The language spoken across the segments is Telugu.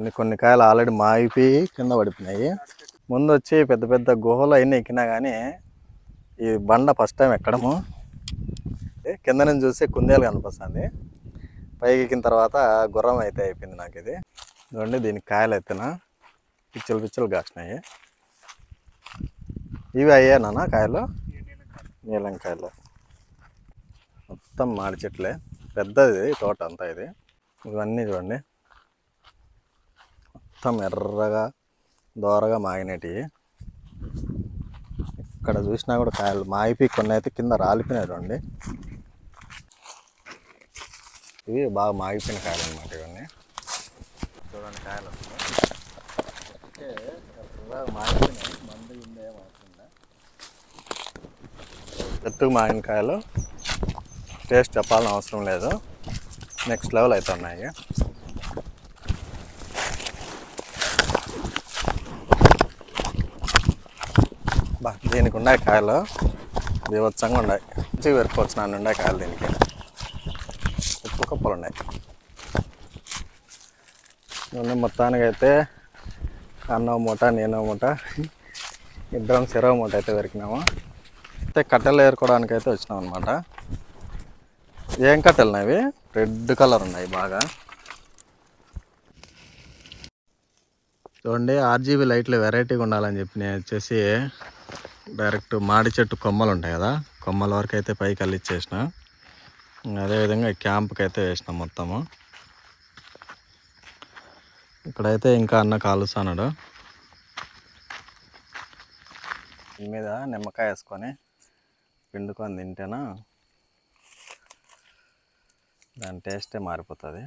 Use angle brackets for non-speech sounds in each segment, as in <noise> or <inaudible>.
కొన్ని కొన్ని కాయలు ఆల్రెడీ మాగిపోయి కింద పడిపోయినాయి. ముందు వచ్చి పెద్ద పెద్ద గుహలు అయినా ఎక్కినా కానీ ఈ బండ ఫస్ట్ టైం ఎక్కడము. కింద నుంచి చూస్తే కుందేలు కనిపిస్తుంది పైకి ఎక్కిన తర్వాత గుర్రం అయితే అయిపోయింది నాకు ఇది చూడండి దీనికి కాయలు ఎత్తిన. పిచ్చలు పిచ్చలు కాసినాయి. ఇవి అయ్యానా కాయలు? నీలం కాయలు. మొత్తం మాడి చెట్లే. పెద్దది తోట అంతా ఇది. ఇవన్నీ చూడండి. మొత్తం ఎర్రగా దోరగా మాగినటివి ఇక్కడ చూసినా కూడా కాయలు మాగిపోయి కొన్ని అయితే కింద రాలిపోయినాయి రండి ఇవి బాగా మాగిపోయిన కాయలు అనమాట ఇవన్నీ. చూడండి కాయలు ఎర్రగా మాగిపోయినాయి. మందు ఎత్తుకు మాగిన కాయలు. టేస్ట్ చెప్పాలని అవసరం లేదు. నెక్స్ట్ లెవెల్ అవుతున్నాయి బా దీనికి ఉన్నాయి కాయలు బీభత్సంగా ఉన్నాయి. మంచిగా పెరుకోవచ్చు నాన్న ఉన్నాయి కాయలు దీనికి. ఎక్కువ కప్పలు ఉన్నాయి. నూనె మొత్తానికి అయితే అన్న మూట నేను మూట ఇద్దరం చెరవ మూట అయితే పెరికినాము అయితే కట్టెలు ఏరుకోవడానికి అయితే వచ్చినాం అనమాట ఏం కట్టెలు అవి రెడ్ కలర్ ఉన్నాయి బాగా. చూడండి ఆర్జీబీ లైట్లు వెరైటీగా ఉండాలని చెప్పి నేను వచ్చేసి డైరెక్ట్ మాడి చెట్టు కొమ్మలు ఉంటాయి కదా కొమ్మల వరకు అయితే పైకి అల్లిచ్చేసిన అదేవిధంగా క్యాంప్కి అయితే వేసిన మొత్తము. ఇక్కడైతే ఇంకా అన్న కాలుస్తాడు దీని మీద నిమ్మకాయ వేసుకొని పిండుకొని తింటేనా దాని టేస్టే మారిపోతుంది.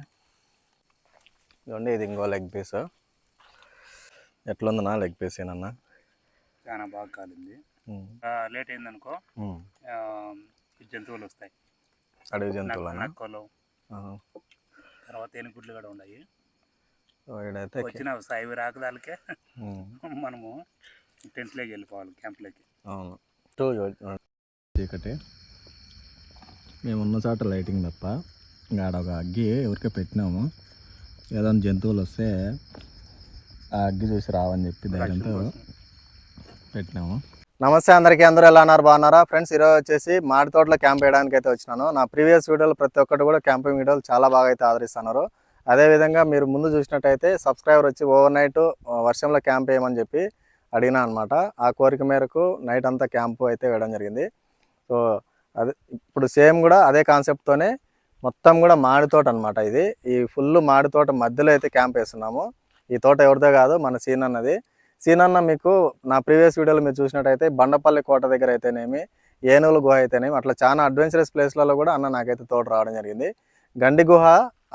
ఇదండి ఇది ఇంకో లెగ్ పీస్. ఎట్లుందన్నా లెగ్ పీస్ ఏనన్నా చాలా బాగా కాలింది. లేట్ అయిందనుకో జంతువులు వస్తాయి. అడవి జంతువులనా? నక్కలు తర్వాత ఏనుగుడ్లు కూడా ఉన్నాయి. వచ్చిన అవి రాకదాలకే మనము టెంట్లోకి వెళ్ళిపోవాలి క్యాంప్లోకి అవును. చీకటి. మేమున్న చోట లైటింగ్ తప్ప ఇంకా ఆడ ఒక అగ్గి ఎవరికే పెట్టినాము. ఏదైనా జంతువులు వస్తే ఆ అగ్గి చూసి రావని చెప్పి ధైర్యంతో పెట్టినాము. నమస్తే అందరికీ అందరూ ఎలా అన్నారు బాగున్నారా? ఫ్రెండ్స్ ఈరోజు వచ్చేసి మాడి తోటలో క్యాంప్ వేయడానికి అయితే వచ్చినాను. నా ప్రీవియస్ వీడియోలు ప్రతి ఒక్కటి కూడా క్యాంపింగ్ వీడియోలు చాలా బాగా అయితే ఆదరిస్తున్నారు. అదేవిధంగా మీరు ముందు చూసినట్టయితే సబ్స్క్రైబర్ వచ్చి ఓవర్ నైట్ వర్షంలో క్యాంప్ వేయమని చెప్పి అడిగినా అనమాట ఆ కోరిక మేరకు నైట్ అంతా క్యాంపు అయితే వేయడం జరిగింది. సో అదే ఇప్పుడు సేమ్ కూడా అదే కాన్సెప్ట్తోనే మొత్తం కూడా మాడి తోట అనమాట ఇది. ఈ ఫుల్ మాడి తోట మధ్యలో అయితే క్యాంప్ వేస్తున్నాము. ఈ తోట ఎవరిదో కాదు మన సీన్ అన్నది. సీనన్న అన్న మీకు నా ప్రీవియస్ వీడియోలో మీరు చూసినట్టయితే బండపల్లి కోట దగ్గర అయితేనేమి ఏనుగుల గుహ అయితేనేమి అట్లా చాలా అడ్వెంచరస్ ప్లేస్లలో కూడా అన్న నాకైతే తోట రావడం జరిగింది. గండి గుహ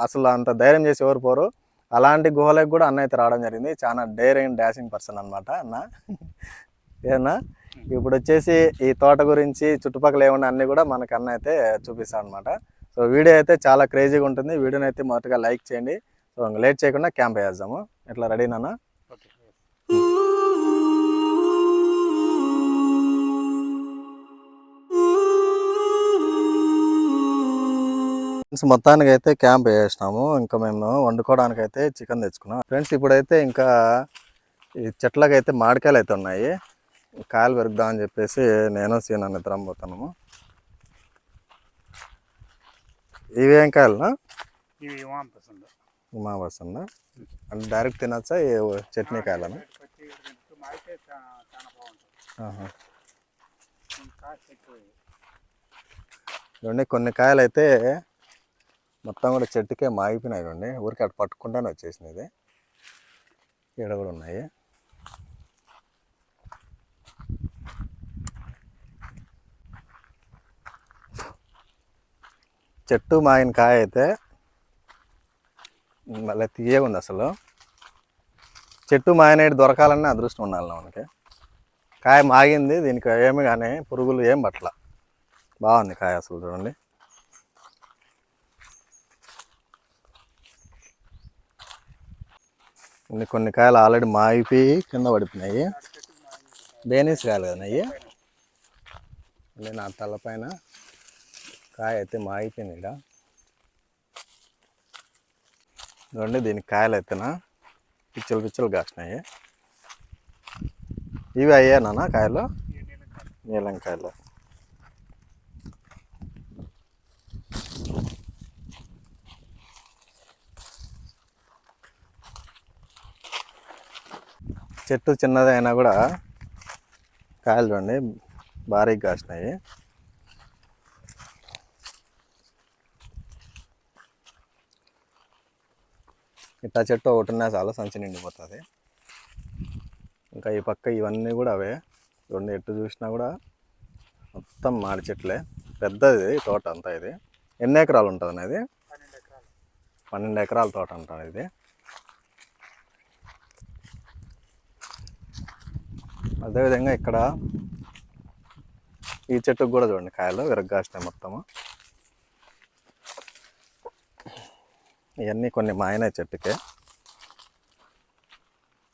అసలు అంత ధైర్యం చేసి ఎవరు పోరు. అలాంటి గుహలకు కూడా అన్న అయితే రావడం జరిగింది. చాలా డేరింగ్ డాషింగ్ పర్సన్ అనమాట అన్న. ఏనా? ఇప్పుడు వచ్చేసి ఈ తోట గురించి చుట్టుపక్కల ఏమన్నా అన్నీ కూడా మనకు అన్న అయితే చూపిస్తాడు అనమాట సో వీడియో అయితే చాలా క్రేజీగా ఉంటుంది. వీడియోని అయితే మొదటగా లైక్ చేయండి. సో లేట్ చేయకుండా క్యాంప్ వేద్దాము. ఇట్లా రెడీనా ఫ్రెండ్స్ మొత్తానికి అయితే క్యాంప్ వేసినాము ఇంకా మేము వండుకోవడానికి అయితే చికెన్ తెచ్చుకున్నాం. ఫ్రెండ్స్ ఇప్పుడైతే ఇంకా ఈ చెట్లకి అయితే మామిడికాయలు అయితే ఉన్నాయి. కాయలు పెరుగుదామని చెప్పేసి నేను సీనా నిద్రం పోతున్నాము. ఇవేం వస్తుందా అంటే డైరెక్ట్ తినచ్చా? చట్నీ కాయలనా? కొన్ని కాయలు అయితే మొత్తం కూడా చెట్టుకే మాగిపోయినాయి చూడండి. ఊరికి అటు పట్టుకుంటానే వచ్చేసింది ఇది. ఈడ కూడా ఉన్నాయి. చెట్టు మాగిన కాయ అయితే మళ్ళీ తీయగా అసలు. చెట్టు మాయనేటి దొరకాలన్న అదృష్టం ఉండాలి మనకి. కాయ మాగింది దీనికి ఏమి కానీ పురుగులు ఏం పట్ల. బాగుంది కాయ అసలు చూడండి. కొన్ని కొన్ని కాయలు ఆల్రెడీ మాగిపోయి కింద పడిపోయినాయి. బేనీస్ కాయలు కదా అయ్యి? నా తలపైన కాయ అయితే మాగిపోయింది ఇక్కడ చూడండి దీనికి కాయలు అయితేనా పిచ్చలు పిచ్చలు కాసినాయి. ఇవి అయ్యానా కాయలు? నీలం కాయలు. చెట్టు చిన్నది అయినా కూడా కాయలు చూడండి భారీగా కాసినాయి. ఇట్లా చెట్టు ఒకటి ఉన్నా చాలా సంచి నిండిపోతుంది. ఇంకా ఈ పక్క ఇవన్నీ కూడా అవే. రెండు ఎట్టు చూసినా కూడా మొత్తం మాడి చెట్లే. పెద్దది తోట అంతా ఇది. ఎన్ని ఎకరాలు ఉంటుంది ఇది పన్నెండు ఎకరాలు. పన్నెండు ఎకరాల తోట అంటారు ఇది. అదేవిధంగా ఇక్కడ ఈ చెట్టుకు కూడా చూడండి కాయలు విరగ్గాసినాయి మొత్తము. ఇవన్నీ కొన్ని మాయనాయి చెట్టుకే.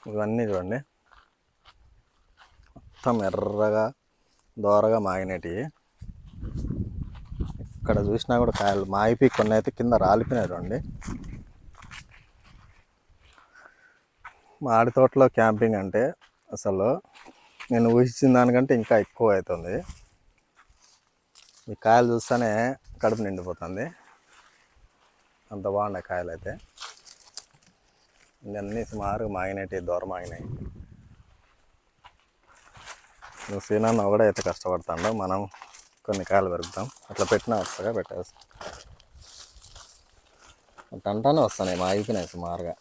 ఇవన్నీ చూడండి. మొత్తం ఎర్రగా దోరగా మాగినటివి ఇక్కడ చూసినా కూడా కాయలు మాయిపి కొన్ని అయితే కింద రాలిపోయినాయి చూడండి. మాడి తోటలో క్యాంపింగ్ అంటే అసలు నేను ఊహించిన దానికంటే ఇంకా ఎక్కువ అవుతుంది. ఈ కాయలు చూస్తేనే కడుపు నిండిపోతుంది. అంత బాగున్నాయి కాయలు అయితే. ఇవన్నీ సుమారు మాగినట్టు దూరం మాగినాయి. నువ్వు సీనాన్న కూడా అయితే కష్టపడతాడు. మనం కొన్ని కాయలు పెరుగుతాం. అట్లా పెట్టినా వస్తాగా పెట్టేస్తాం. అట్లా అంటానే వస్తున్నాయి మా అయిపోయినాయి సుమారుగా.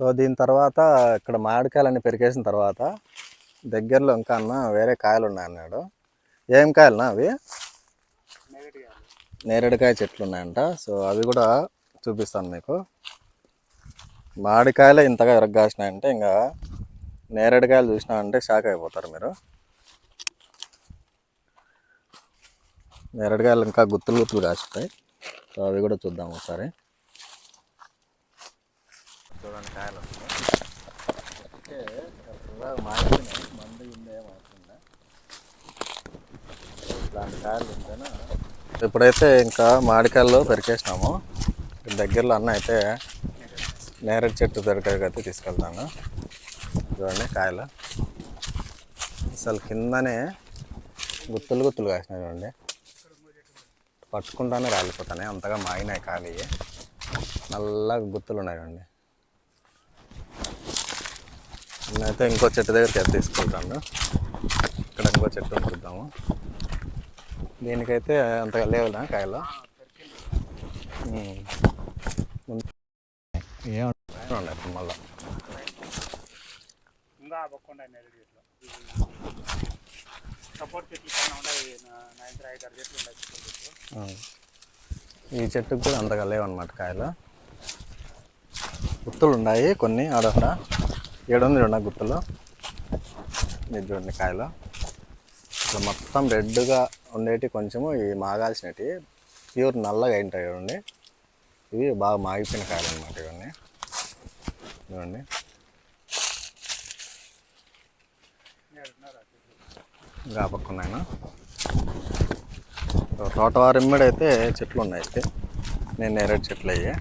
సో దీని తర్వాత ఇక్కడ మామిడికాయలన్నీ పెరిగేసిన తర్వాత దగ్గరలో ఇంకా అన్న వేరే కాయలు ఉన్నాయన్నాడు ఏం కాయలునా అవి? నేరేడుకాయ చెట్లు ఉన్నాయంట. సో అవి కూడా చూపిస్తాను మీకు. మామిడికాయలే ఇంతగా ఎరగ్గాసినాయంటే ఇంకా నేరేడుకాయలు చూసినామంటే షాక్ అయిపోతారు మీరు. నేరేడుకాయలు ఇంకా గుత్తులు గుత్తులు కాస్తాయి సో అవి కూడా చూద్దాం ఒకసారి. చూడండి కాయలు మాడిపోయినాయి మందు ఉందే ఇట్లాంటి కాయలు ఉంటేనా ఇప్పుడైతే ఇంకా మామిడికాయలు పెరికేసినాము. దగ్గరలో అన్న అయితే నేరేడు చెట్టు దొరికేది అయితే తీసుకెళ్తాను. చూడండి కాయలు. అసలు కిందనే గుత్తులు గుత్తులు కాసినాయి చూడండి. పట్టుకుంటానే రాలిపోతాయి అంతగా మాగినాయి ఇవి. నల్లగా గుత్తులు ఉన్నాయి చూడండి. నేనైతే ఇంకో చెట్టు దగ్గరికి అయితే తీసుకుంటాను. ఇక్కడ ఇంకో చెట్టు చూద్దాము దీనికైతే అంతగా లేవునా కాయలు. ఏమంటున్నాయి ఇప్పుడు మళ్ళా. సపోర్ట్ ఉన్నాయి ఈ చెట్టుకు కూడా అంతగా లేవన్నమాట కాయలు. గుర్తులు ఉన్నాయి కొన్ని ఆడక్కడ ఏడుంది చూడండి గుత్తులు ఇది చూడండి కాయలు. ఇట్లా మొత్తం రెడ్గా ఉండేటి కొంచెము ఇవి మాగాల్సినవి ప్యూర్ నల్లగా ఉంటాయి చూడండి. ఇవి బాగా మాగిపోయిన కాయలు అనమాట ఇవన్నీ చూడండి నేడున్నారు ఇంకా తోటవారి ఇమ్మడైతే చెట్లు ఉన్నాయి అయితే. నేను నేరేడు చెట్లు అయ్యి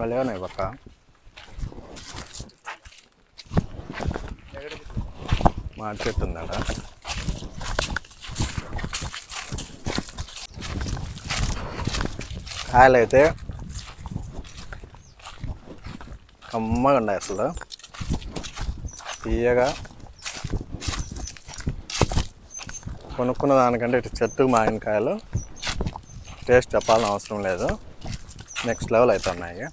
ఇంకా లేవనాయి పక్క నెగటివ్ చెట్టు ఉందట కాయలు అయితే కమ్మగా ఉన్నాయి అసలు. తీయగా కొనుక్కున్న దానికంటే ఇటు చెట్టు మాగిన కాయలు. టేస్ట్ చెప్పాలని అవసరం లేదు. నెక్స్ట్ లెవెల్ అవుతున్నాయి.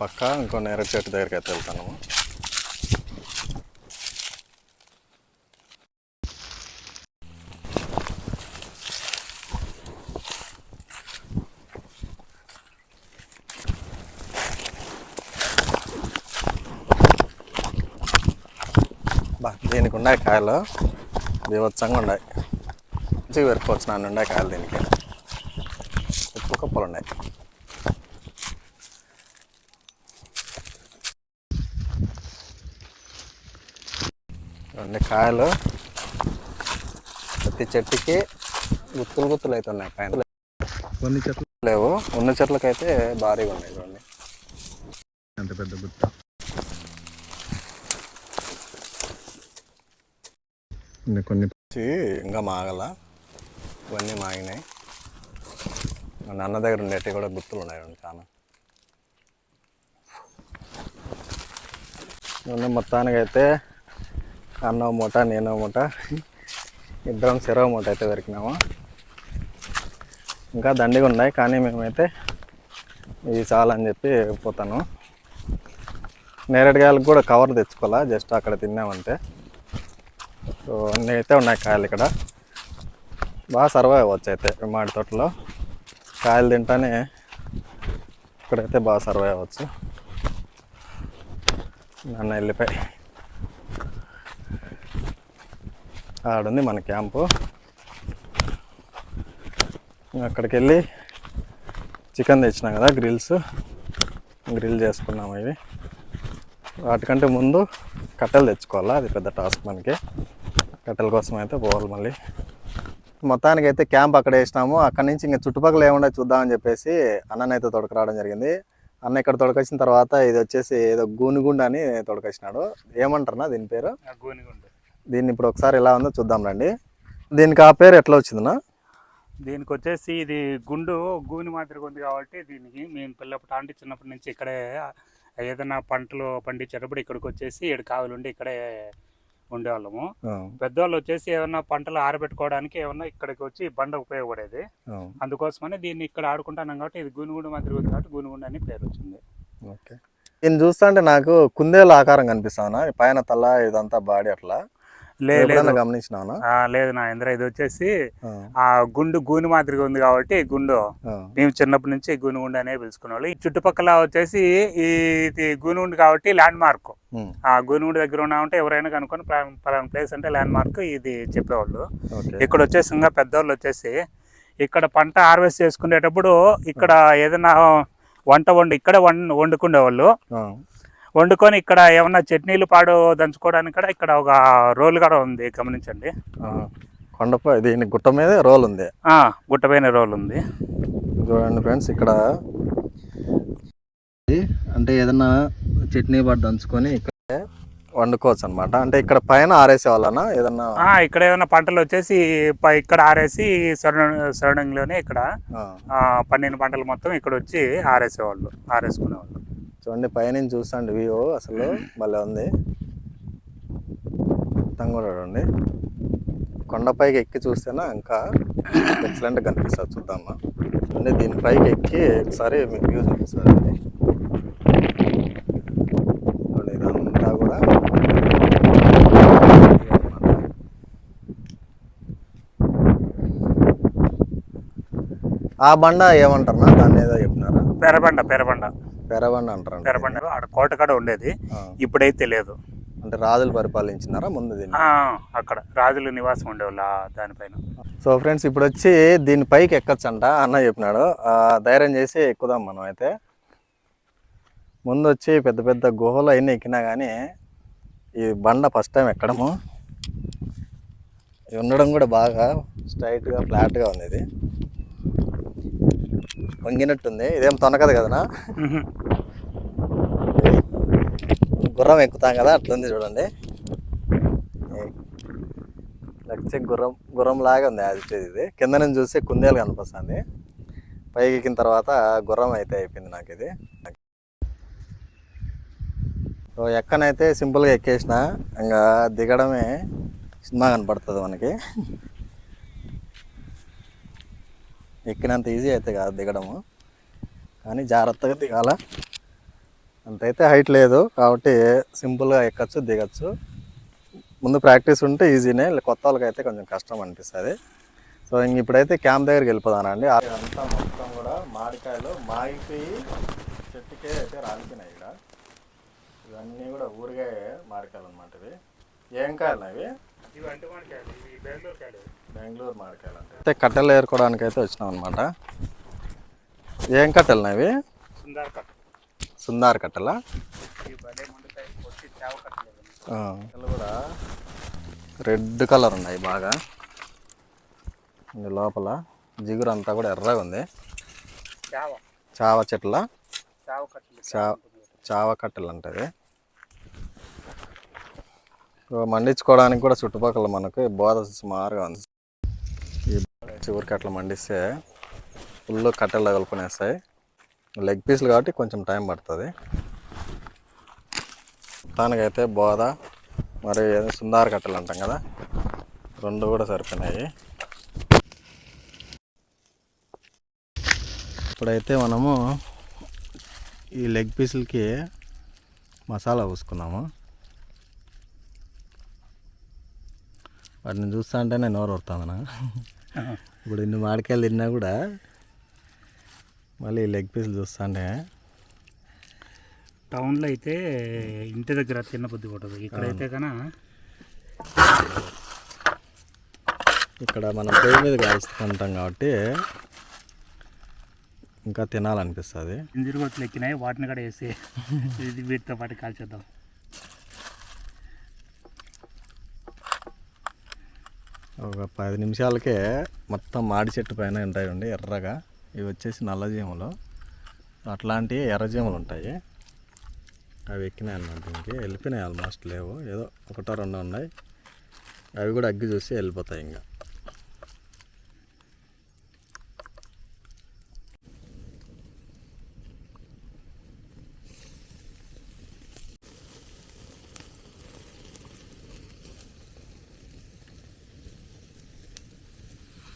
పక్క ఇంకో నేరేడు చెట్టు దగ్గరికి అయితే వెళ్తాను. దీనికి ఉన్నాయి కాయలు బీభత్సంగా ఉన్నాయి మంచిగా పెరుకోవచ్చు నా ఉన్నాయి కాయలు దీనికి. ఎక్కువ కప్పలు ఉన్నాయి. రెండు కాయలు. ప్రతి చెట్టుకి గుత్తులు గుత్తులు అయితే ఉన్నాయి పైన కొన్ని చెట్లు లేవు. ఉన్న చెట్లకైతే భారీగా ఉన్నాయి చూడండి అంత పెద్ద గుత్త. కొన్ని ఇంకా మాగల. ఇవన్నీ మాగినాయి. మా నాన్న దగ్గర ఉండేవి కూడా గుర్తులు ఉన్నాయి చాలా. మొన్న మొత్తానికైతే అన్న మూట నేను మూట. ఇద్దరం చెరవ మూట అయితే దొరికినాము. ఇంకా దండిగా ఉన్నాయి కానీ మేమైతే ఇవి చాలని చెప్పి పోతాను. నేరేడుకాయలకు కూడా కవర్ తెచ్చుకోవాలా జస్ట్ అక్కడ తిన్నామంటే సో అన్నీ అయితే ఉన్నాయి కాయలు ఇక్కడ. బాగా సర్వైవ్ అవ్వచ్చు అయితే మాడి తోటలో. కాయలు తింటానే ఇక్కడైతే బాగా సర్వైవ్ అవ్వచ్చు. నన్ను వెళ్ళిపోయి. ఆడుంది మన క్యాంపు. అక్కడికి వెళ్ళి చికెన్ తెచ్చినాం కదా గ్రిల్స్ గ్రిల్ చేసుకున్నాము ఇవి. వాటికంటే ముందు కట్టెలు తెచ్చుకోవాలా? అది పెద్ద టాస్క్ మనకి. కట్టెల కోసం అయితే పోవాలి మళ్ళీ. మొత్తానికి అయితే క్యాంప్ అక్కడ వేసినాము. అక్కడ నుంచి ఇంకా చుట్టుపక్కల ఏముండే చూద్దామని చెప్పేసి అన్ననైతే తొడకరావడం జరిగింది. అన్న ఇక్కడ తొడకొచ్చిన తర్వాత ఇది వచ్చేసి ఏదో గూనుగుండ అని తొడకొచ్చినాడు. ఏమంటారన్నా దీని పేరు? గూనిగుండ. దీన్ని ఇప్పుడు ఒకసారి ఎలా ఉందో చూద్దాం రండి. దీనికి ఆ పేరు ఎట్లా వచ్చిందన్నా? దీనికి వచ్చేసి ఇది గుండు గూని మాదిరిగా ఉంది కాబట్టి దీనికి మేము పిల్లప్పుడు ఆంటీ చిన్నప్పటి నుంచి ఇక్కడే ఏదైనా పంటలు పండించేటప్పుడు ఇక్కడికి వచ్చేసి ఏడు కావులు ఉండి ఇక్కడే ఉండేవాళ్ళము. పెద్దవాళ్ళు వచ్చేసి ఏమన్నా పంటలు ఆరబెట్టుకోవడానికి ఏమన్నా ఇక్కడికి వచ్చి బండ ఉపయోగపడేది. అందుకోసమని దీన్ని ఇక్కడ ఆడుకుంటున్నాం కాబట్టి ఇది గునుగుండు మాదిరిగా ఉంది కాబట్టి గునుగుండు అని పేరు వచ్చింది. ఓకే. దీన్ని చూస్తుంటే నాకు కుందేలు ఆకారం కనిపిస్తానా పైన తల ఇదంతా బాడీ అట్లా. లేదు లేదు. నా ఇంద్ర ఇది వచ్చేసి ఆ, గుండు గూని మాదిరిగా ఉంది కాబట్టి గుండు. మేము చిన్నప్పటి నుంచి గునుగుండు అనే పిలుచుకునేవాళ్ళు. ఈ చుట్టుపక్కల వచ్చేసి ఈ ఇది గునుగుండు కాబట్టి ల్యాండ్ మార్క్ ఆ గునుగుండు దగ్గర ఉన్నామంటే ఎవరైనా కనుక్కొని పలానా- ప్లేస్ అంటే ల్యాండ్ మార్క్ ఇది చెప్పేవాళ్ళు. ఇక్కడ వచ్చేసి ఇంకా పెద్దవాళ్ళు వచ్చేసి ఇక్కడ పంట హార్వెస్ట్ చేసుకునేటప్పుడు ఇక్కడ ఏదైనా వంట వండు ఇక్కడ వండుకునేవాళ్ళు. వండుకొని ఇక్కడ ఏమన్నా చట్నీలు పాడు దంచుకోవడానికి కూడా ఇక్కడ ఒక రోల్ కూడా ఉంది గమనించండి. కొండపై దీని గుట్ట మీద రోల్ ఉంది. ఆ, గుట్టపైన రోల్ ఉంది. చూడండి ఫ్రెండ్స్ ఇక్కడ అంటే ఏదన్నా చట్నీ పాటు దంచుకొని ఇక్కడ వండుకోవచ్చు అనమాట అంటే ఇక్కడ పైన ఆరేసే వాళ్ళనా? ఏదన్నా ఇక్కడ ఏమైనా పంటలు వచ్చేసి ఇక్కడ ఆరేసి సరౌండింగ్లోనే ఇక్కడ పండిన పంటలు మొత్తం ఇక్కడ వచ్చి ఆరేసేవాళ్ళు ఆరేసుకునేవాళ్ళు. చూడండి పైనుంచి చూస్తాండి వ్యూ అసలు భలే ఉంది. మొత్తం కూడా చూడండి కొండపైకి ఎక్కి చూస్తేనే ఇంకా ఎక్సలెంట్ కనిపిస్తుంది చూద్దామా. అంటే దీని పైకి ఎక్కి ఒకసారి మీకు వ్యూ చూపిస్తారండి ఇదంతా కూడా ఆ బండ ఏమంటారా దాన్ని ఏదో చెప్పినారా పెరబండ పెరబండ. పెరబండ అంటారంట పెరబండ ఆడ కోట కాడ ఉండేది. ఇప్పుడైతే లేదు. అంటే రాజులు పరిపాలించినారా ముందు దీన్ని? అక్కడ రాజులు నివాసం ఉండేవాళ్ళు దానిపైన. సో ఫ్రెండ్స్ ఇప్పుడు వచ్చి దీని పైకి ఎక్కచ్చంట. అన్న చెప్పినాడు. ఆ, ధైర్యం చేసి ఎక్కుదాం మనం అయితే. ముందు వచ్చి పెద్ద పెద్ద గుహలు అయినా ఎక్కినా కానీ ఈ బండ ఫస్ట్ టైం ఎక్కడము. ఉండడం కూడా బాగా స్ట్రైట్గా ఫ్లాట్గా ఉంది ఇది. వంగినట్టుంది. ఇదేం తొనకదు కదనా. గుర్రం ఎక్కుతాం కదా అట్లుంది చూడండి. లక్ష గుర్రం గుర్రం లాగా ఉంది అది ఇది. కింద నుంచి చూస్తే కుందేలు కనిపిస్తుంది పైకి ఎక్కిన తర్వాత గుర్రం అయితే అయిపోయింది నాకు ఇది. సో ఎక్కనైతే సింపుల్గా ఎక్కేసిన ఇంకా దిగడమే సినిమా కనపడుతుంది మనకి. ఎక్కినంత ఈజీ అయితే కాదు దిగడము. కానీ జాగ్రత్తగా దిగాల. అంతైతే హైట్ లేదు కాబట్టి సింపుల్గా ఎక్కచ్చు దిగచ్చు. ముందు ప్రాక్టీస్ ఉంటే ఈజీనే కొత్త వాళ్ళకి అయితే కొంచెం కష్టం అనిపిస్తుంది. సో ఇంక ఇప్పుడైతే క్యాంప్ దగ్గరికి వెళ్ళిపోదానండి. అంతా మొత్తం కూడా మామిడికాయలు మాగిపోయి చెట్టుకే అయితే రాలిపోయినాయి ఇక్కడ. ఇవన్నీ కూడా ఊరిగా మామిడికాయలు అనమాట ఇవి. ఏం కాయలు అవి? బెంగళూరు మామిడికాయలు అంటే అయితే కట్టెలు ఏరుకోవడానికి అయితే వచ్చినాం అనమాట ఏం కట్టెలు అవి సుందర్ కట్ సుందార్ కట్టెలా? కూడా రెడ్ కలర్ ఉన్నాయి బాగా. ఇది లోపల జిగురు అంతా కూడా ఎర్రగా ఉంది. చావ. చావ చెట్ల? చావ కట్టలేదు చావ చావ కట్టెలు అంటది. మండించుకోవడానికి కూడా చుట్టుపక్కల మనకు బోధ సుమారుగా ఉంది. ఈ చివరికి అట్లా మండిస్తే ఫుల్ కట్టెలు తగులుకునేస్తాయి. లెగ్ పీసులు కాబట్టి కొంచెం టైం పడుతుంది. మొత్తానికైతే బోధ మరి సుందార కట్టెలు అంటాం కదా రెండు కూడా సరిపోయినాయి. ఇప్పుడైతే మనము ఈ లెగ్ పీసులకి మసాలా పూసుకున్నాము. వాటిని చూస్తా అంటే నేను నోరు వస్తాను <laughs> ఇప్పుడు ఇన్ని మామిడికాయలు తిన్నా కూడా మళ్ళీ లెగ్ పీసులు చూస్తా అంటే. టౌన్లో అయితే ఇంటి దగ్గర తిన్న బుద్ధి కొట్టదు ఇక్కడైతే కన్నా ఇక్కడ మనం పొయ్యి మీద కాల్చుకుంటాం కాబట్టి ఇంకా తినాలనిపిస్తుంది. ఇంజిరి కొట్లు ఎక్కినాయి వాటిని కూడా వేసి వీటితో పాటు కాల్చేద్దాం. ఒక పది నిమిషాలకే మొత్తం మాడి చెట్టు పైన ఉంటాయండి ఎర్రగా. ఇవి వచ్చేసి నల్లజీములు అట్లాంటి ఎర్రజీములు ఉంటాయి. అవి ఎక్కినాయి అన్నమాట దీనికి. వెళ్ళిపోయినాయి ఆల్మోస్ట్ లేవు. ఏదో ఒకటో రెండో ఉన్నాయి. అవి కూడా అగ్గి చూసి వెళ్ళిపోతాయి ఇంకా.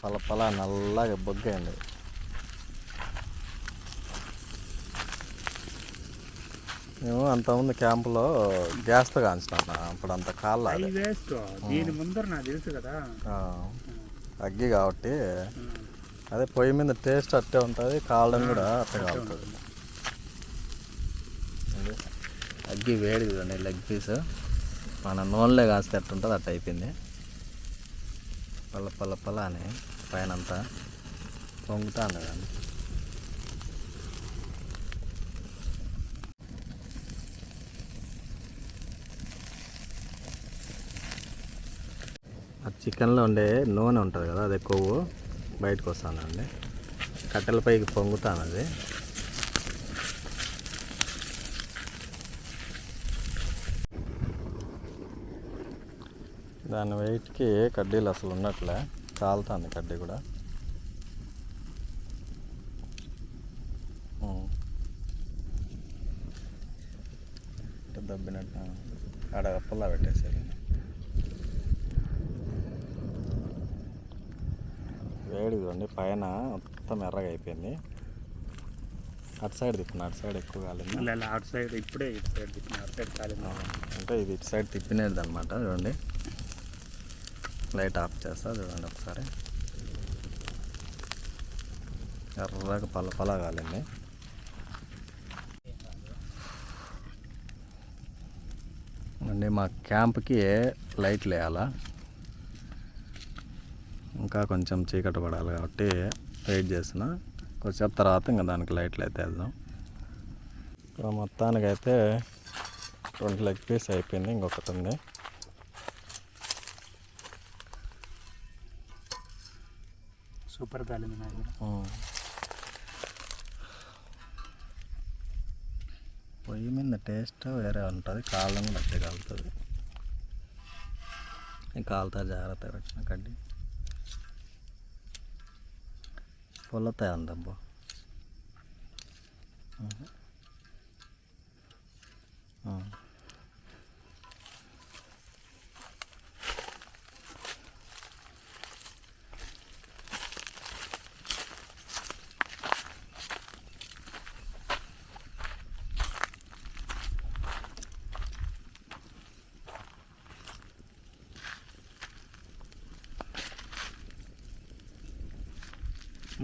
పల పల నల్లగా బొగ్గండి మేము అంతకుముందు క్యాంపులో గ్యాస్తో కాంచినాం అప్పుడు అంత కాళ్ళ దీని ముందర నాకు తెలుసు కదా. అగ్గి కాబట్టి అదే పొయ్యి మీద టేస్ట్ అట్టే ఉంటుంది కాలడం కూడా అట్టే కాలుతుంది. అగ్గి వేడి చూడండి లెగ్ పీస్ మన నూనెలో కాస్తే అట్టుంటుంది అట్ట అయిపోయింది. పల్ల పల్ల పల్ల అని పైన అంతా పొంగుతుంది కానీ ఆ చికెన్లో ఉండే నూనె ఉంటుంది కదా అది కొవ్వు బయటకు వస్తుందండి కట్టెల పైకి పొంగుతాను అది దాని వెయిట్కి కడ్డీలు అసలు ఉన్నట్లే కాలుతుంది కడ్డీ కూడా. దబ్బినట్టు ఆడ పుల్లా పెట్టేసేది వేడి చూడండి పైన మొత్తం ఎర్రగా అయిపోయింది. అటు సైడ్ తిప్పిన అటు సైడ్ ఎక్కువ కాలేదు. అటు సైడ్ ఇప్పుడే ఇటు సైడ్ తిప్పిన అటు సైడ్ కాలేదు. అంటే ఇది ఇటు సైడ్ తిప్పినది అనమాట చూడండి. లైట్ ఆఫ్ చేస్తా చూడండి ఒకసారి. ఎర్రగా పల్ల పల్ల కాలింది అండి మా క్యాంప్కి లైట్లు వేయాలా ఇంకా కొంచెం చీకటి పడాలి కాబట్టి వెయిట్ చేసిన కొంచెంసేపు తర్వాత ఇంకా దానికి లైట్లు అయితే వెళ్దాం ఇప్పుడు మొత్తానికైతే రెండు లెగ్ పీస్ అయిపోయింది ఇంకొకటి ఉంది. సూపర్ కాలింది నాకు కూడా. పొయ్యి మీద టేస్ట్ వేరే ఉంటుంది కాలం కూడా అట్టే కాలుతుంది. కాలుతా జాగ్రత్త పెట్టిన కడ్డి. పొలతాయి అందబ్బా.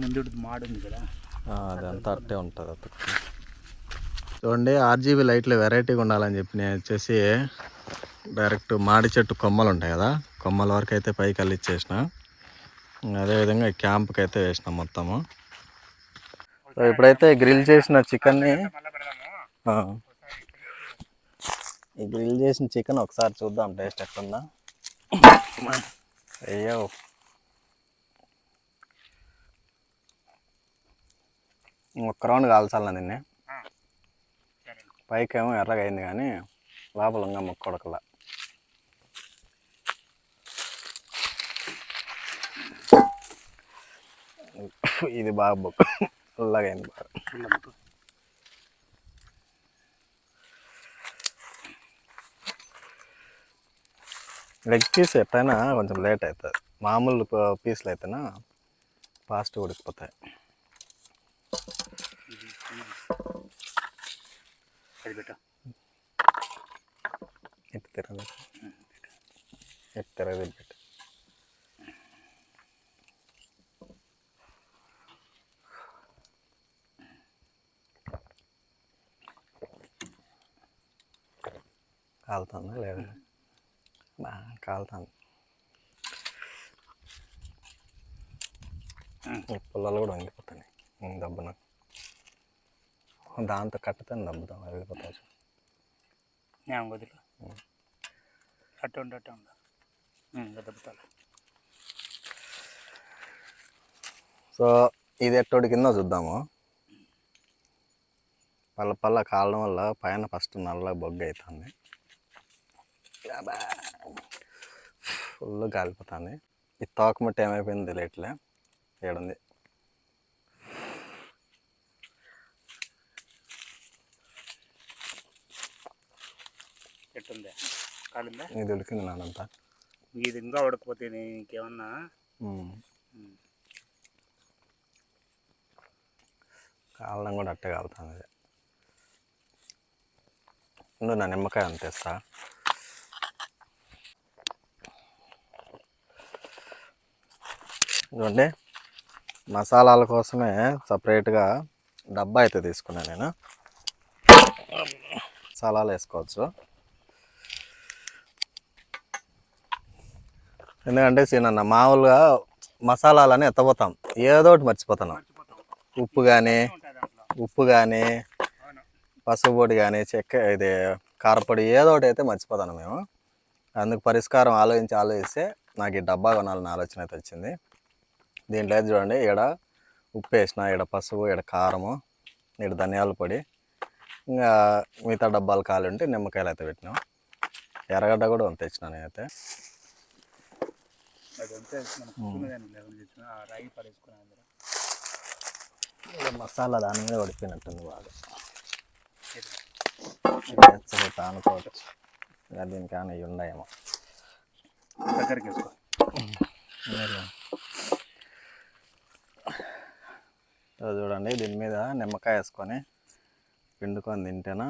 ముందు మాడు ఉంది కదా అదంతా అట్టే ఉంటుంది అతను చూడండి ఆర్జీబీ లైట్లు వెరైటీగా ఉండాలని చెప్పి నేను వచ్చేసి డైరెక్ట్ మాడి చెట్టు కొమ్మలు ఉంటాయి కదా కొమ్మల వరకు అయితే పైకి అల్లిచ్చేసిన అదేవిధంగా క్యాంప్కి అయితే వేసినాం మొత్తము. సో ఇప్పుడైతే గ్రిల్ చేసిన చికెన్ని ఈ గ్రిల్ చేసిన చికెన్ ఒకసారి చూద్దాం టేస్ట్ ఎట్లుందా? అయ్యో. ఒక్క రౌండ్ కాల్చాలన్నా పైకి ఏమో ఎర్రగా అయింది కానీ లోపల ఇంకా ముక్క ఉడకల. ఇది బాగా బొక్క. అయింది బాగా. లెగ్ పీస్ ఎట్టయినా కొంచెం లేట్ అవుతుంది. మామూలు పీసులు అయితేనా ఫాస్ట్గా ఉడికిపోతాయి. అది పెట్టు ఇటు తిరగదు ఇటు తిరగదు పెట్టి కాలుతుందా లేదా బాగా కాలుతుంది పుల్లలు కూడా వంగిపోతాయి ఉమ్, దబ్బున దాంతో కట్టుతాను దబ్బుతాం వెళ్ళిపోతాయి నేను వదిలి అట్టు ఉండు అట్టు ఉండు. సో ఇది ఎట్టోడి కింద చూద్దాము. పల్ల పల్ల కాలడం వల్ల పైన ఫస్ట్ నల్ల బొగ్గ అవుతుంది ఫుల్ కాలిపోతుంది ఈ తోకమట్టి ఏమైపోయింది తెలియట్లే. ఏడుంది. ఎట్టుందే? కాలిందా? ఇది ఉడికింది నానంతా. ఇది ఇంకా ఉడకపోతే ఇంకేమన్నా? కాలడం కూడా అట్టే కాలుతుంది. ఇది నువ్వు నా నిమ్మకాయ అంతేస్తా ఇదిగోండి. మసాలాల కోసమే సపరేట్గా డబ్బా అయితే తీసుకున్నాను నేను. మసాలాలు వేసుకోవచ్చు. ఎందుకంటే సీనన్న మామూలుగా మసాలాలని ఎత్తపోతాం ఏదో ఒకటి మర్చిపోతున్నాం ఉప్పు కానీ ఉప్పు కానీ అవును పసుపు పొడి కానీ చెక్క ఇది కారపొడి ఏదో ఒకటి అయితే మర్చిపోతాను మేము. అందుకు పరిష్కారం ఆలోచించి ఆలోచిస్తే నాకు ఈ డబ్బా కొనాలని ఆలోచన అయితే వచ్చింది. దీంట్లో అయితే చూడండి ఈడ ఉప్పు వేసిన ఈడ పసుపు ఈడ కారము ఈడ ధనియాల పొడి ఇంకా మిగతా డబ్బాలు కాలు ఉంటే నిమ్మకాయలు అయితే పెట్టినాం. ఎర్రగడ్డ కూడా వంత తెచ్చిన నేనైతే. అదంతా మనం కుట్టుకునేదాన్ని లేకుండా తెచ్చుకుని ఆ రాయి అందులో. మసాలా దాని మీద పడిపోయినట్టుంది బాగా. తానుకోవటం ఇంకా దీనికన్నా ఇవి ఉన్నాయేమో దగ్గరికి వేసుకో. చూడండి దీని మీద నిమ్మకాయ వేసుకొని పిండుకొని తింటేనా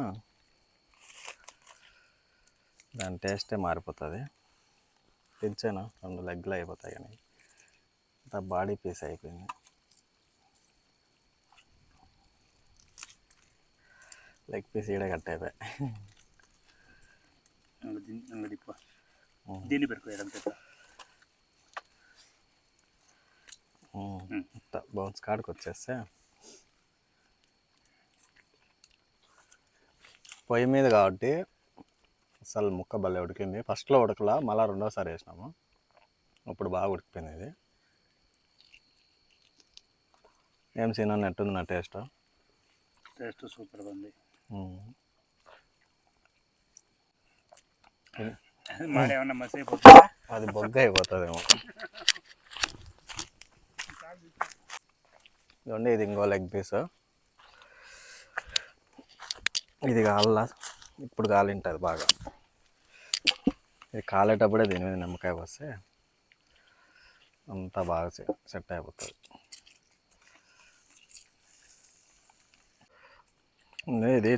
దాని టేస్టే మారిపోతుంది. తెచ్చాను రెండు లెగ్లు అయిపోతాయి కానీ. అంతా బాడీ పీస్ అయిపోయింది. లెగ్ పీస్ ఈడ కట్ అయిపోయాయి దీన్ని ఇంకా దిప్పు దీన్ని పెట్టుకో ఎడంతా బౌన్స్ కాడికి వచ్చేస్తే. పొయ్యి మీద కాబట్టి అసలు ముక్క భలే ఉడికింది. ఫస్ట్లో ఉడకలా మళ్ళీ రెండోసారి వేసినాము. ఇప్పుడు బాగా ఉడికిపోయింది ఇది. ఏం సీన్ ఎట్టుంది నా టేస్ట్? టేస్ట్ సూపర్గా ఉంది. అది బొగ్గ అయిపోతుందేమో. ఇదిగోండి ఇది ఇంకో లెగ్ పీస్. ఇది కావాలా? ఇప్పుడు కాలింటుంది బాగా. ఇది కాలేటప్పుడే దీని మీద నిమ్మకాయ పోస్తే అంతా బాగా సెట్ అయిపోతుంది. ఇది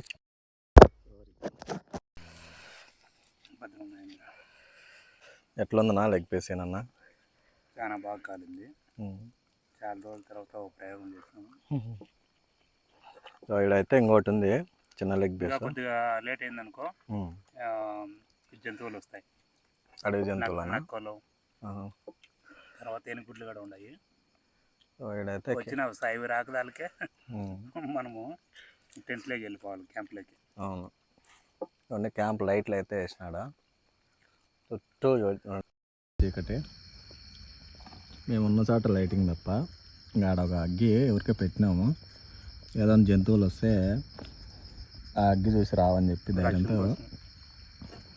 భద్రంగా అయింది. ఎట్లుంది నా లెగ్ పీస్ ఏనన్నా చాలా బాగా కాలింది. చాలా రోజుల తర్వాత ఒక ప్రయోగం చేసాము సో ఇక్కడైతే ఇంకోటి ఉంది చిన్న లెగ్ పీస్. కొద్దిగా లేట్ అయిందనుకో జంతువులు వస్తాయి. అడవి నక్కలు తర్వాత ఏనుగుడ్లు కూడా ఉన్నాయి. వచ్చిన సాయి రాకదాలకే మనము టెంట్లోకి వెళ్ళిపోవాలి క్యాంప్లోకి అవును. కొన్ని క్యాంప్ లైట్లు అయితే వేసినాడా? చుట్టూ చీకటి. మేము ఉన్న చోట లైటింగ్ తప్ప ఇంకా ఆడ ఒక అగ్గి ఎవరికే పెట్టినాము. ఏదైనా జంతువులు వస్తే ఆ అగ్గి చూసి రావని చెప్పి ధైర్యంతో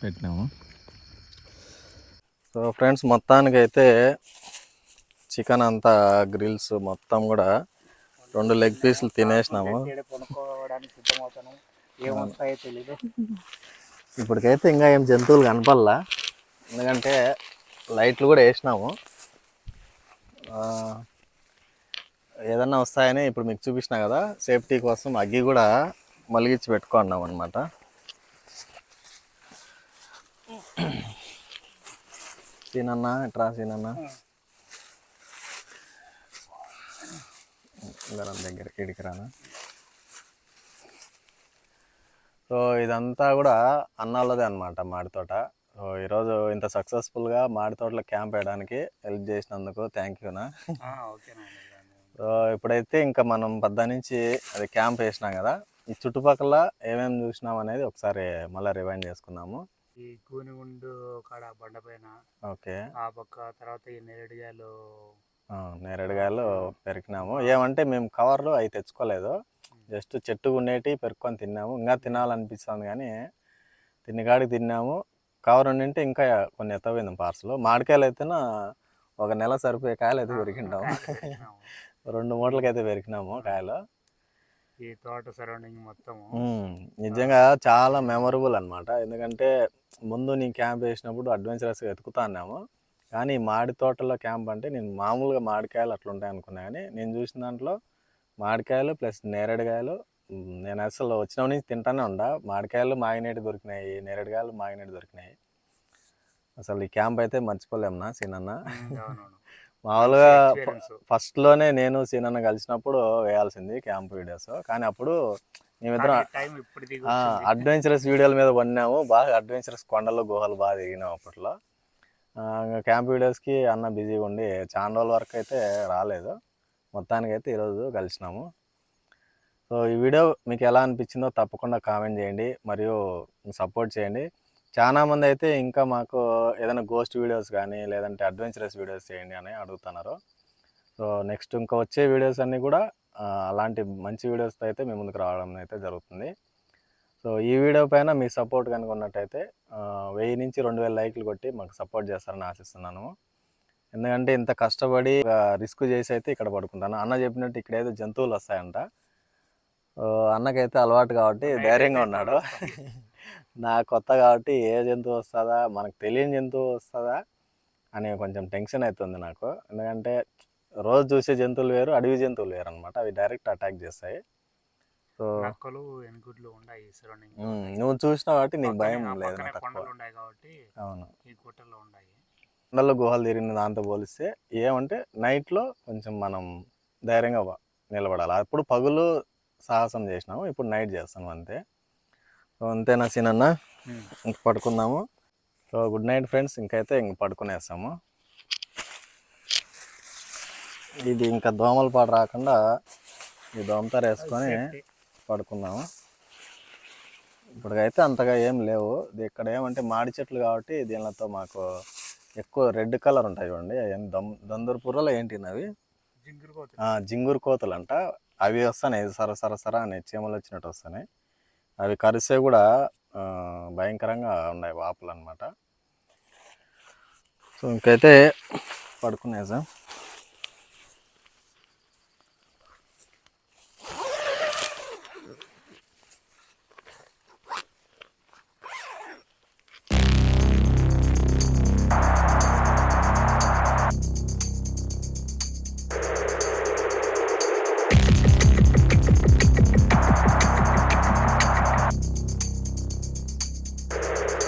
పెట్టినాము. సో ఫ్రెండ్స్ మొత్తానికి అయితే చికెన్ అంతా గ్రిల్స్ మొత్తం కూడా రెండు లెగ్ పీసులు తినేసినాము. ఇప్పటికైతే ఇంకా ఏం జంతువులు కనపడలా. ఎందుకంటే లైట్లు కూడా వేసినాము. ఏదన్నా వస్తాయని ఇప్పుడు మీకు చూపించిన కదా సేఫ్టీ కోసం అగ్గి కూడా మలిగించి పెట్టుకున్నాం అనమాట సీనన్న ఇట్రా సీనన్న గరం దగ్గర ఇడికి రానా? సో ఇదంతా కూడా అన్నాళ్ళదే అనమాట మాడి తోట. సో ఈరోజు ఇంత సక్సెస్ఫుల్గా మాడి తోటలో క్యాంప్ వేయడానికి హెల్ప్ చేసినందుకు థ్యాంక్ యూనా సో ఇప్పుడైతే ఇంకా మనం పద్దా నుంచి అది క్యాంప్ వేసినాం కదా. ఈ చుట్టుపక్కల ఏమేమి చూసినాం అనేది ఒకసారి మళ్ళీ రివైండ్ చేసుకుందాము. ఈ కూనిగుండు కాడ బండ పైన ఓకే. ఆ పక్క తర్వాత ఈ నేరేడుగాయలు ఆ, నేరేడుకాయలు పెరికినాము ఏమంటే మేము కవర్లు అవి తెచ్చుకోలేదు. జస్ట్ చెట్టు ఉండేటి పెరుక్కొని తిన్నాము. ఇంకా తినాలనిపిస్తుంది కానీ తిన్నగాడికి తిన్నాము. కవర్ ఉండింటే ఇంకా కొన్ని ఎత్తపోయింది పార్సల్. మామిడికాయలు అయితేనా ఒక నెల సరిపోయే కాయలు అయితే పెరికింటాము <laughs> రెండు మూటలకి అయితే పెరికినాము కాయలు. ఈ తోట సరౌండింగ్ మొత్తము. ఉమ్, నిజంగా చాలా మెమరబుల్ అన్నమాట. ఎందుకంటే ముందు నీ క్యాంప్ వేసినప్పుడు అడ్వెంచరస్గా వెతుకుతా అన్నాము. కానీ ఈ మామిడి తోటలో క్యాంప్ అంటే నేను మామూలుగా మామిడికాయలు అట్లా ఉంటాయి అనుకున్నా కానీ నేను చూసిన దాంట్లో మామిడికాయలు ప్లస్ నేరేడుకాయలు నేను అసలు వచ్చినప్పటి నుంచి తింటానే ఉండా. మామిడికాయలు మాగినేటి దొరికినాయి నేరేడుకాయలు మాగినేటి దొరికినాయి. అసలు ఈ క్యాంప్ అయితే మర్చిపోలేము నా సీనన్న. మామూలుగా Experience. ఫస్ట్లోనే నేను సీనన్న కలిసినప్పుడు వేయాల్సింది క్యాంప్ వీడియోస్. కానీ అప్పుడు మేమిద్దరం. అడ్వెంచరస్ వీడియోల మీద పడినాము. బాగా అడ్వెంచరస్ కొండలు గుహలు బాగా దిగినాము అప్పట్లో. క్యాంప్ వీడియోస్కి అన్న బిజీగా ఉండి చాలా రోజుల వరకు అయితే రాలేదు. మొత్తానికి అయితే ఈరోజు కలిసినాము. సో ఈ వీడియో మీకు ఎలా అనిపించిందో తప్పకుండా కామెంట్ చేయండి. మరియు సపోర్ట్ చేయండి. చాలా మంది అయితే ఇంకా మాకు ఏదైనా గోస్ట్ వీడియోస్ కానీ లేదంటే అడ్వెంచరస్ వీడియోస్ చేయండి అని అడుగుతున్నారు. సో నెక్స్ట్ ఇంకా వచ్చే వీడియోస్ అన్నీ కూడా అలాంటి మంచి వీడియోస్తో అయితే మీ ముందుకు రావడం అయితే జరుగుతుంది. సో ఈ వీడియో పైన మీ సపోర్ట్ కనుక ఉన్నట్టయితే వెయ్యి నుంచి రెండు వేల లైక్లు కొట్టి మాకు సపోర్ట్ చేస్తారని ఆశిస్తున్నాను. ఎందుకంటే ఇంత కష్టపడి రిస్క్ చేసి అయితే ఇక్కడ పడుకుంటాను. అన్న చెప్పినట్టు ఇక్కడ ఏదో జంతువులు వస్తాయంట. అన్నకైతే అలవాటు కాబట్టి ధైర్యంగా ఉన్నాడు. నా కొత్త కాబట్టి ఏ జంతువు వస్తుందా మనకు తెలియని జంతువు వస్తుందా అని కొంచెం టెన్షన్ అవుతుంది నాకు. ఎందుకంటే రోజు చూసే జంతువులు వేరు అడవి జంతువులు వేరు అనమాట అవి డైరెక్ట్ అటాక్ చేస్తాయి. సో నువ్వు చూసినావు కాబట్టి నీకు భయం లేదు అవును. కొండల్లో గుహలు తిరిగిన దాంతో పోలిస్తే ఏమంటే నైట్లో కొంచెం మనం ధైర్యంగా నిలబడాలి. అప్పుడు పగులు సాహసం చేసినాము ఇప్పుడు నైట్ చేస్తాం అంతే. సో అంతేనా సీనన్న ఇంక పడుకుందాము. సో గుడ్ నైట్ ఫ్రెండ్స్ ఇంకైతే ఇంక పడుకునేస్తాము. ఇది ఇంకా దోమల పాటు రాకుండా ఈ దోమతారు వేసుకొని పడుకుందాము. ఇప్పటికైతే అంతగా ఏం లేవు. ఇది ఇక్కడ ఏమంటే మాడి చెట్లు కాబట్టి దీనితో మాకు ఎక్కువ రెడ్ కలర్ ఉంటాయి చూడండి. ఏం దమ్ దందూరు పుర్రలు ఏంటి అవి? జింగురు కోతులు. ఆ, జింగురు కోతులు అంట అవి వస్తున్నాయి. సర సర సర అని చీమలు వచ్చినట్టు వస్తున్నాయి. అవి కరిసే కూడా భయంకరంగా ఉన్నాయి వాపులు అనమాట సో ఇంకైతే పడుకునేసాం